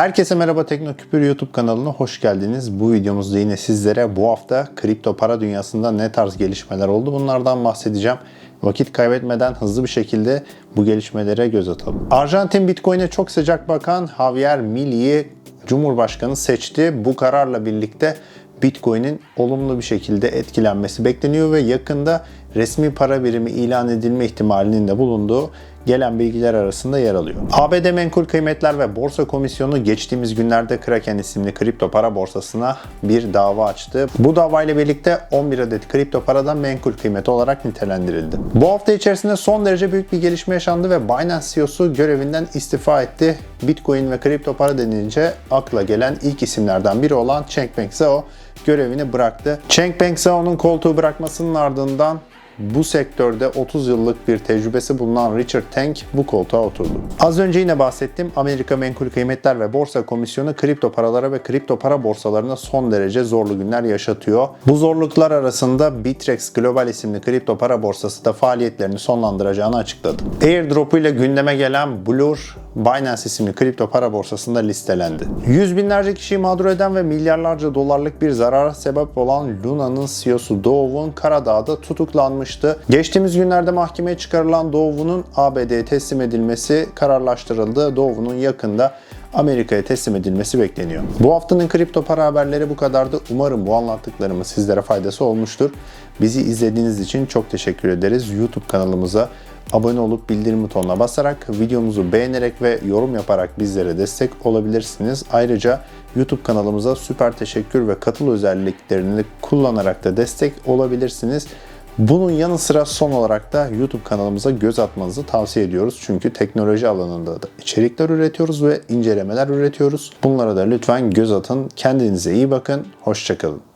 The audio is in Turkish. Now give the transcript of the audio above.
Herkese merhaba Teknoküpür YouTube kanalına hoş geldiniz. Bu videomuzda yine sizlere bu hafta kripto para dünyasında ne tarz gelişmeler oldu bunlardan bahsedeceğim. Vakit kaybetmeden hızlı bir şekilde bu gelişmelere göz atalım. Arjantin Bitcoin'e çok sıcak bakan Javier Milei Cumhurbaşkanı seçti. Bu kararla birlikte Bitcoin'in olumlu bir şekilde etkilenmesi bekleniyor ve yakında resmi para birimi ilan edilme ihtimalinin de bulunduğu gelen bilgiler arasında yer alıyor. ABD Menkul Kıymetler ve Borsa Komisyonu geçtiğimiz günlerde Kraken isimli kripto para borsasına bir dava açtı. Bu davayla birlikte 11 adet kripto paradan menkul kıymet olarak nitelendirildi. Bu hafta içerisinde son derece büyük bir gelişme yaşandı ve Binance CEO'su görevinden istifa etti. Bitcoin ve kripto para denince akla gelen ilk isimlerden biri olan Changpeng Zhao görevini bıraktı. Changpeng Zhao'nun koltuğu bırakmasının ardından bu sektörde 30 yıllık bir tecrübesi bulunan Richard Tank bu koltuğa oturdu. Az önce yine bahsettim. Amerika Menkul Kıymetler ve Borsa Komisyonu kripto paralara ve kripto para borsalarına son derece zorlu günler yaşatıyor. Bu zorluklar arasında Bitrex Global isimli kripto para borsası da faaliyetlerini sonlandıracağını açıkladı. Airdrop ile gündeme gelen Blur, Binance isimli kripto para borsasında listelendi. Yüz binlerce kişiyi mağdur eden ve milyarlarca dolarlık bir zarara sebep olan Luna'nın CEO'su Dov'un Karadağ'da tutuklanmıştı. Geçtiğimiz günlerde mahkemeye çıkarılan Dov'un ABD'ye teslim edilmesi kararlaştırıldı. Dov'un yakında Amerika'ya teslim edilmesi bekleniyor. Bu haftanın kripto para haberleri bu kadardı. Umarım bu anlattıklarımız sizlere faydası olmuştur. Bizi izlediğiniz için çok teşekkür ederiz. YouTube kanalımıza abone olup bildirim butonuna basarak, videomuzu beğenerek ve yorum yaparak bizlere destek olabilirsiniz. Ayrıca YouTube kanalımıza süper teşekkür ve katıl özelliklerini kullanarak da destek olabilirsiniz. Bunun yanı sıra son olarak da YouTube kanalımıza göz atmanızı tavsiye ediyoruz. Çünkü teknoloji alanında da içerikler üretiyoruz ve incelemeler üretiyoruz. Bunlara da lütfen göz atın. Kendinize iyi bakın. Hoşçakalın.